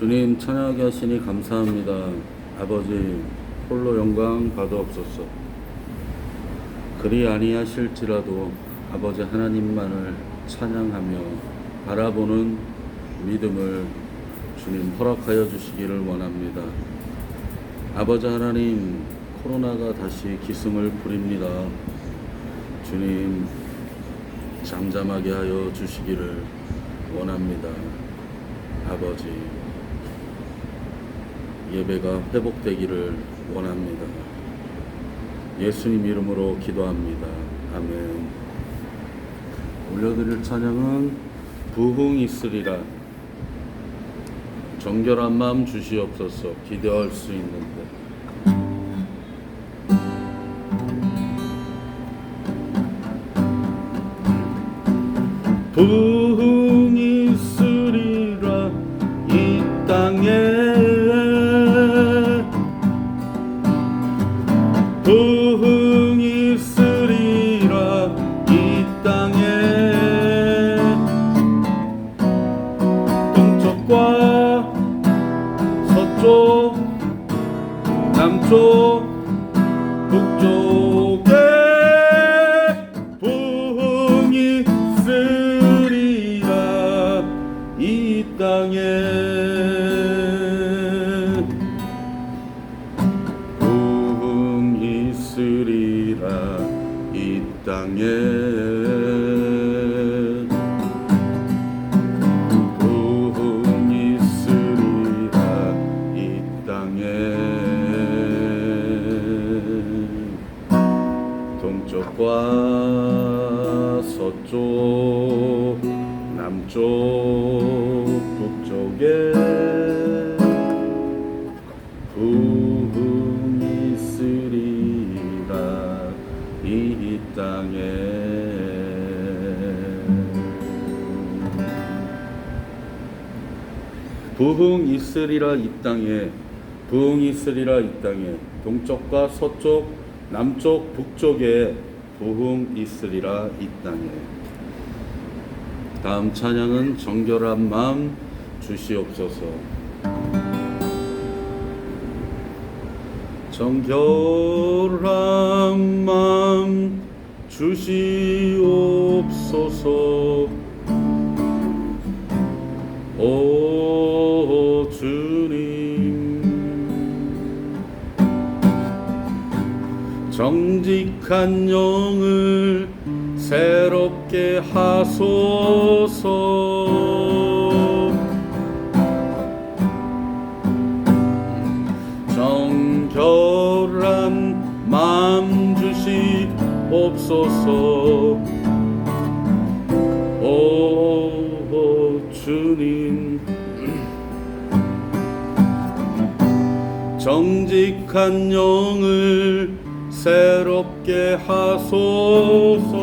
주님 찬양하게 하시니 감사합니다. 아버지 홀로 영광 받아옵소서. 그리 아니하실지라도 아버지 하나님만을 찬양하며 바라보는 믿음을 주님 허락하여 주시기를 원합니다. 아버지 하나님 코로나가 다시 기승을 부립니다. 주님 잠잠하게 하여 주시기를 원합니다. 아버지 예배가 회복되기를 원합니다. 예수님 이름으로 기도합니다. 아멘. 올려드릴 찬양은 부흥 있으리라. 정결한 마음 주시옵소서 기대할 수 있는데. 동쪽과 서쪽 남쪽 북쪽에 부흥이 있으리라. 이 땅에 남쪽 북쪽에 부흥이 있으리라 이 땅에. 부흥 있으리라 이 땅에 부흥 있으리라 이 땅에 동쪽과 서쪽 남쪽 북쪽에 부흥 있으리라 이 땅에 다음 찬양은 정결한 마음 주시옵소서. 정결한 마음 주시옵소서. 오 주님. 정직한 영을 새 롭게 하소서. 정결한 마음 주시옵소서. 오 주님. 정직한 영을 새롭게 하소서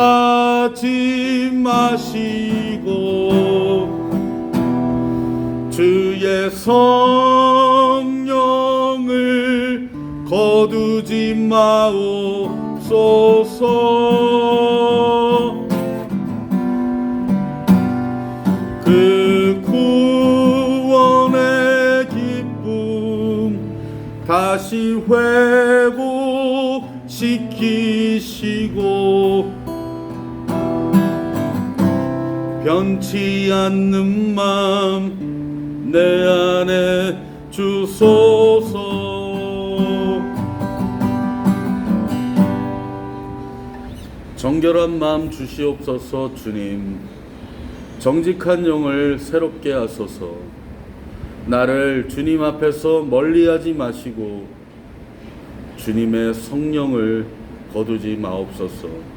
하지 마시고 주의 성령을 거두지 마옵소서. 그 구원의 기쁨 다시 회복시키시고 변치 않는 마음 내 안에 주소서. 정결한 마음 주시옵소서 주님. 정직한 영을 새롭게 하소서. 나를 주님 앞에서 멀리하지 마시고 주님의 성령을 거두지 마옵소서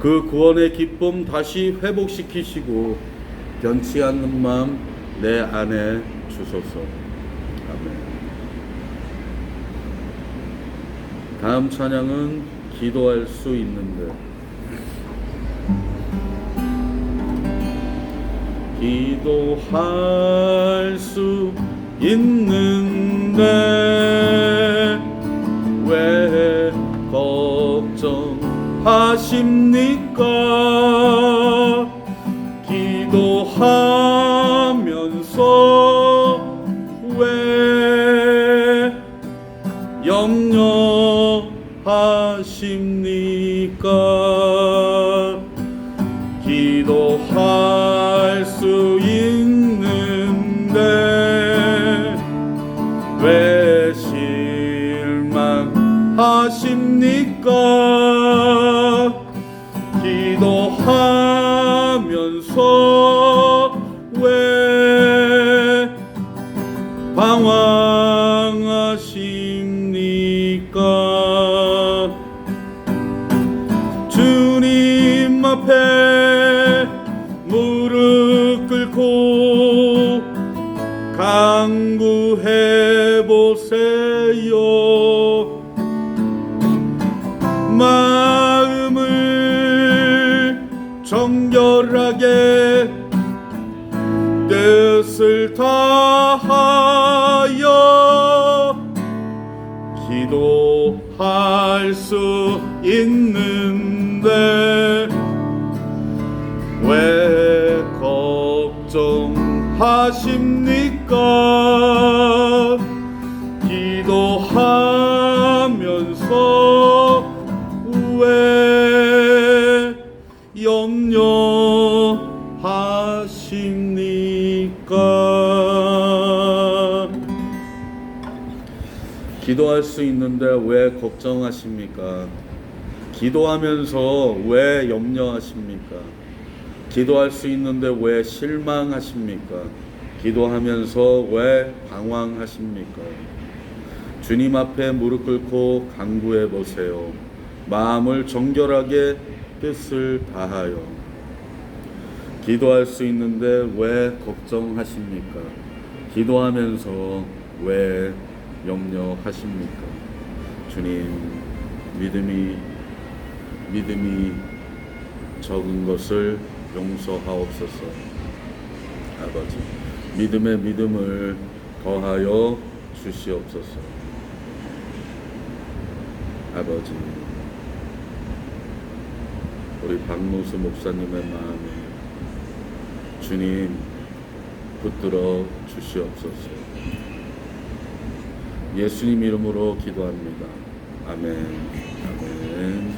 그 구원의 기쁨 다시 회복시키시고 변치 않는 마음 내 안에 주소서. 아멘. 다음 찬양은 기도할 수 있는데. 기도할 수 있는데 하십니까? 기도하면서 왜 염려하십니까? 기도할 기도하면서 정결하게 뜻을 다하여 기도할 수 있는데 왜 걱정하십니까? 염려하십니까? 기도할 수 있는데 왜 걱정하십니까? 기도하면서 왜 염려하십니까? 기도할 수 있는데 왜 실망하십니까? 기도하면서 왜 방황하십니까? 주님 앞에 무릎 꿇고 간구해 보세요. 마음을 정결하게 뜻을 다하여 기도할 수 있는데 왜 걱정하십니까? 기도하면서 왜 염려하십니까? 주님 믿음이 믿음이 적은 것을 용서하옵소서. 아버지 믿음의 믿음을 더하여 주시옵소서. 아버지 우리 박무수 목사님의 마음에 주님 붙들어 주시옵소서. 예수님 이름으로 기도합니다. 아멘. 아멘.